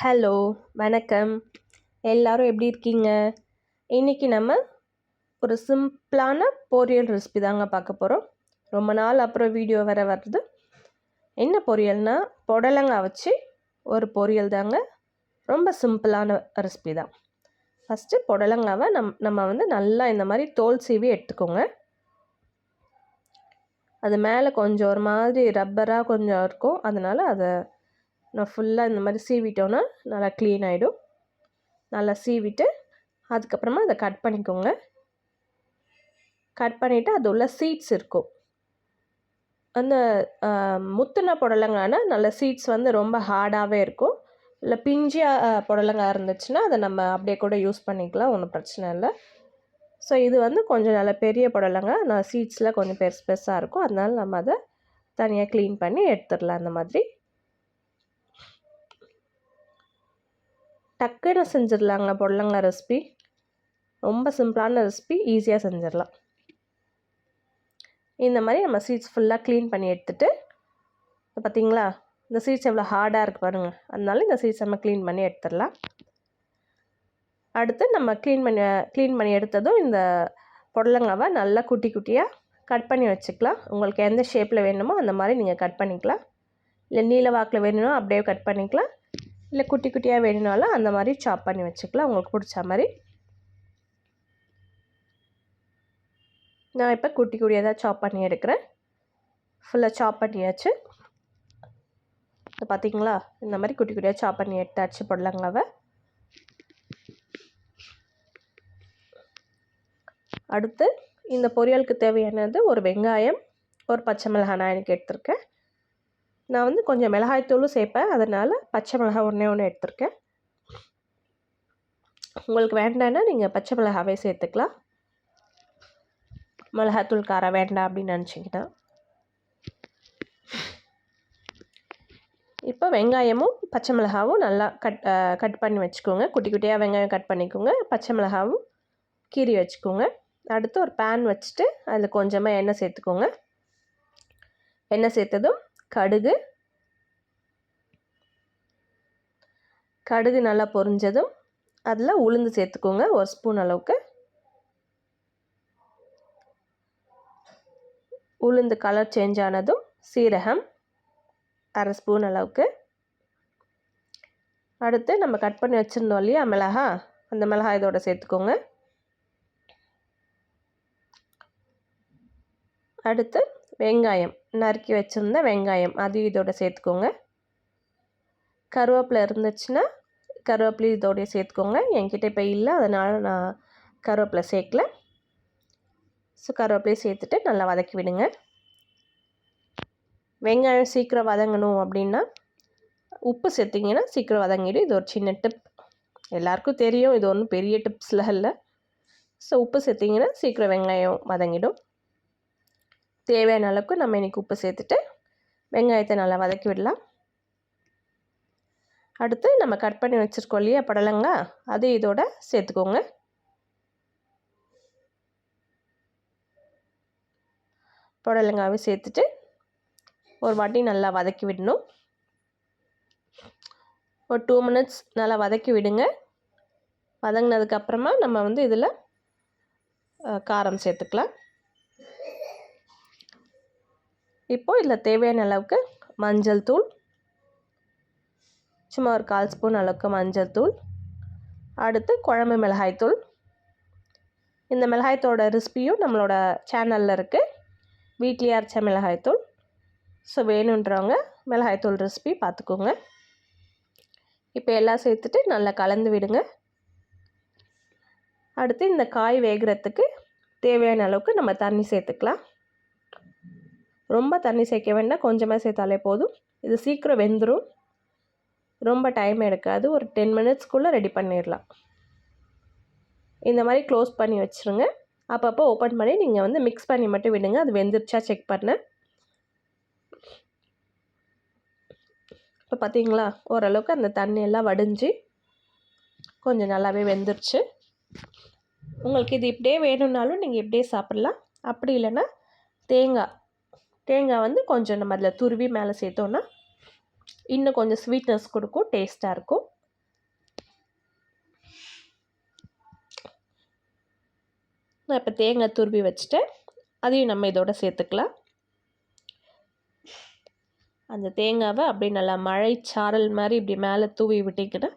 Hello வணக்கம். எல்லாரும் எப்படி இருக்கீங்க? இன்றைக்கி நம்ம ஒரு சிம்பிளான பொரியல் ரெசிபி தாங்க பார்க்க போகிறோம் ரொம்ப நாள் அப்புறம் வீடியோ வர வருது. என்ன பொரியல்னால் புடலங்காய் வச்சு ஒரு பொரியல் தாங்க. ரொம்ப சிம்பிளான ரெசிபி தான். ஃபஸ்ட்டு புடலங்காவை நம் நம்ம வந்து நல்லா இந்த மாதிரி தோல் சீவி எடுத்துக்கோங்க. அது மேலே கொஞ்சம் ஒரு மாதிரி ரப்பராக கொஞ்சம் இருக்கும். அதனால் அதை நான் ஃபுல்லாக இந்த மாதிரி சீவிட்டோன்னா நல்லா க்ளீன் ஆகிடும் நல்லா சீவிட்டு அதுக்கப்புறமா அதை கட் பண்ணிக்கோங்க. கட் பண்ணிவிட்டு அது உள்ள சீட்ஸ் இருக்கும். அந்த முத்துன புடலங்கானா நல்ல சீட்ஸ் வந்து ரொம்ப ஹார்டாகவே இருக்கும். இல்லை பிஞ்சியாக புடலங்காய் இருந்துச்சுன்னா அதை நம்ம அப்படியே கூட யூஸ் பண்ணிக்கலாம் ஒன்றும் பிரச்சனை இல்லை. ஸோ இது வந்து கொஞ்சம் நல்ல பெரிய புடலங்காய் நான் சீட்ஸில் கொஞ்சம் பெருசு பெருசாக இருக்கும். அதனால நம்ம அதை தனியாக க்ளீன் பண்ணி எடுத்துடலாம் அந்த மாதிரி. டக்குன்னு செஞ்சிடலாங்க புடலங்காய் ரெசிபி. ரொம்ப சிம்பிளான ரெசிபி ஈஸியாக செஞ்சிடலாம். இந்த மாதிரி நம்ம சீட்ஸ் ஃபுல்லாக க்ளீன் பண்ணி எடுத்துகிட்டு பார்த்திங்களா இந்த சீட்ஸ் எவ்வளோ ஹார்டாக இருக்குது பாருங்கள் அதனால இந்த சீட்ஸ் நம்ம க்ளீன் பண்ணி எடுத்துடலாம். அடுத்து நம்ம க்ளீன் பண்ணி க்ளீன் பண்ணி எடுத்ததும் இந்த புடலங்காவை நல்லா குட்டி குட்டியாக கட் பண்ணி வச்சுக்கலாம். உங்களுக்கு எந்த ஷேப்பில் வேணுமோ அந்த மாதிரி நீங்கள் கட் பண்ணிக்கலாம். இல்லை நீல வாக்கில் வேணுமோ அப்படியே கட் பண்ணிக்கலாம். இல்லை குட்டி குட்டியாக வேணும்னாலும் அந்த மாதிரி சாப் பண்ணி வச்சுக்கலாம். உங்களுக்கு பிடிச்ச மாதிரி. நான் இப்போ குட்டி குட்டியாக தான் சாப் பண்ணி எடுக்கிறேன். ஃபுல்லாக சாப் பண்ணியாச்சு. பார்த்தீங்களா? இந்த மாதிரி குட்டி குட்டியாக சாப் பண்ணி எடுத்தாச்சு புடலங்காவை. அடுத்து இந்த பொரியலுக்கு தேவையானது ஒரு வெங்காயம் ஒரு பச்சை மிளகாய் நான் எனக்கு எடுத்திருக்கேன். நான் வந்து கொஞ்சம் மிளகாய்த்தூளும் சேர்ப்பேன். அதனால் பச்சை மிளகாய் ஒன்றே ஒன்று எடுத்திருக்கேன். உங்களுக்கு வேண்டான்னா நீங்கள் பச்சை மிளகாவே சேர்த்துக்கலாம். மிளகாத்தூள் காரம் வேண்டாம் அப்படின்னு நினச்சிங்கன்னா. இப்போ வெங்காயமும் பச்சை மிளகாவும் நல்லா கட் கட் பண்ணி வச்சுக்கோங்க. குட்டி குட்டியாக வெங்காயம் கட் பண்ணிக்கோங்க. பச்சை மிளகாவும் கீறி வச்சுக்கோங்க. அடுத்து ஒரு பேன் வச்சுட்டு அதில் கொஞ்சமாக எண்ணெய் சேர்த்துக்கோங்க. எண்ணெய் சேர்த்ததும் கடுகு. கடுகு நல்லா பொரிஞ்சதும் அதில் உளுந்து சேர்த்துக்கோங்க ஒரு ஸ்பூன் அளவுக்கு. உளுந்து கலர் சேஞ்ச் ஆனதும் சீரகம் அரை ஸ்பூன் அளவுக்கு. அடுத்து நம்ம கட் பண்ணி வச்சுருந்தோம் இல்லையா மிளகா. அந்த மிளகா இதோட சேர்த்துக்கோங்க. அடுத்து வெங்காயம். நறுக்கி வச்சுருந்த வெங்காயம். அதையும் இதோட சேர்த்துக்கோங்க. கருவேப்பிலை இருந்துச்சுன்னா கருவேப்பிலை இதோடய சேர்த்துக்கோங்க. என்கிட்ட இப்போ இல்லை அதனால் நான் கருவேப்பிலை சேர்க்கல. ஸோ கருவேப்பிலையை சேர்த்துட்டு நல்லா வதக்கி விடுங்க. வெங்காயம் சீக்கிரம் வதங்கணும் அப்படின்னா உப்பு சேர்த்திங்கன்னா சீக்கிரம் வதங்கிடும். இது ஒரு சின்ன டிப் எல்லாருக்கும் தெரியும் இது ஒன்றும் பெரிய டிப்ஸ்லாம் இல்லை. ஸோ உப்பு சேர்த்திங்கன்னா சீக்கிரம் வெங்காயம் வதங்கிடும். தேவையான அளவுக்கு நம்ம இன்றைக்கி உப்பு சேர்த்துட்டு வெங்காயத்தை நல்லா வதக்கி விடலாம். அடுத்து நம்ம கட் பண்ணி வச்சுருக்கோம் இல்லையா படலங்கா அது இதோட சேர்த்துக்கோங்க. புடலங்காவை சேர்த்துட்டு ஒரு வாட்டி நல்லா வதக்கி விடணும். ஒரு டூ மினிட்ஸ் நல்லா வதக்கி விடுங்க. வதங்கினதுக்கப்புறமா நம்ம வந்து இதில் காரம் சேர்த்துக்கலாம். இப்போது இதில் தேவையான அளவுக்கு மஞ்சள் தூள் சும்மா ஒரு கால் ஸ்பூன் அளவுக்கு மஞ்சள் தூள் அடுத்து குழம்பு மிளகாய்த்தூள் இந்த மிளகாய்த்தோட ரெசிபியும் நம்மளோட சேனலில் இருக்குது வீட்லேயே அரைச்ச மிளகாய்த்தூள் ஸோ வேணுன்றவங்க மிளகாய்த்தூள் ரெசிபி பார்த்துக்கோங்க. இப்போ எல்லாம் சேர்த்துட்டு நல்லா கலந்து விடுங்க. அடுத்து இந்த காய் வேகிறதுக்கு தேவையான அளவுக்கு நம்ம தண்ணி சேர்த்துக்கலாம். ரொம்ப தண்ணி சேர்க்க வேண்டாம் கொஞ்சமாக சேர்த்தாலே போதும். இது சீக்கிரம் வெந்துடும் ரொம்ப டைம் எடுக்காது. ஒரு டென் மினிட்ஸ்க்குள்ளே ரெடி பண்ணிடலாம். இந்த மாதிரி க்ளோஸ் பண்ணி வச்சுருங்க. அப்பப்போ ஓப்பன் பண்ணி நீங்கள் வந்து மிக்ஸ் பண்ணி மட்டும் விடுங்க. அது வெந்துருச்சா செக் பண்ண இப்போ பார்த்தீங்களா ஓரளவுக்கு அந்த தண்ணியெல்லாம் வடிஞ்சு கொஞ்சம் நல்லாவே வெந்துருச்சு. உங்களுக்கு இது இப்படியே வேணும்னாலும் நீங்கள் இப்படியே சாப்பிட்லாம். அப்படி இல்லைன்னா தேங்காய். தேங்காய் வந்து கொஞ்சம் நம்ம அதில் துருவி மேலே சேர்த்தோன்னா இன்னும் கொஞ்சம் ஸ்வீட்னஸ் கொடுக்கும் டேஸ்ட்டாக இருக்கும். நான் இப்போ தேங்காய் துருவி வச்சுட்டேன். அதையும் நம்ம இதோட சேர்த்துக்கலாம். அந்த தேங்காவை அப்படியே நல்லா மழை சாரல் மாதிரி இப்படி மேலே தூவி விட்டிங்கன்னா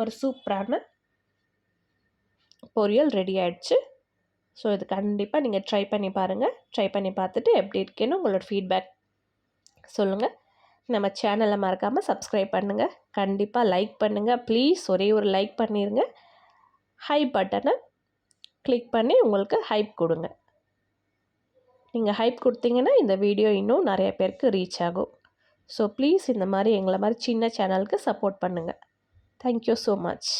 ஒரு சூப்பரான பொரியல் ரெடி ஆயிடுச்சு. ஸோ இது கண்டிப்பாக நீங்கள் ட்ரை பண்ணி பாருங்கள் ட்ரை பண்ணி பார்த்துட்டு எப்படி இருக்கேன்னு உங்களோட ஃபீட்பேக் சொல்லுங்கள் நம்ம சேனலை மறக்காமல் சப்ஸ்கிரைப் பண்ணுங்கள் கண்டிப்பாக லைக் பண்ணுங்கள் ப்ளீஸ் ஒரே ஒரு லைக் பண்ணிடுங்க ஹை பட்டனை கிளிக் பண்ணி உங்களுக்கு ஹைப் கொடுங்க. நீங்கள் ஹைப் கொடுத்தீங்கன்னா இந்த வீடியோ இன்னும் நிறைய பேருக்கு ரீச் ஆகும். ஸோ ப்ளீஸ் இந்த மாதிரி எங்களை மாதிரி சின்ன சேனலுக்கு சப்போர்ட் பண்ணுங்கள் தேங்க்யூ ஸோ மச்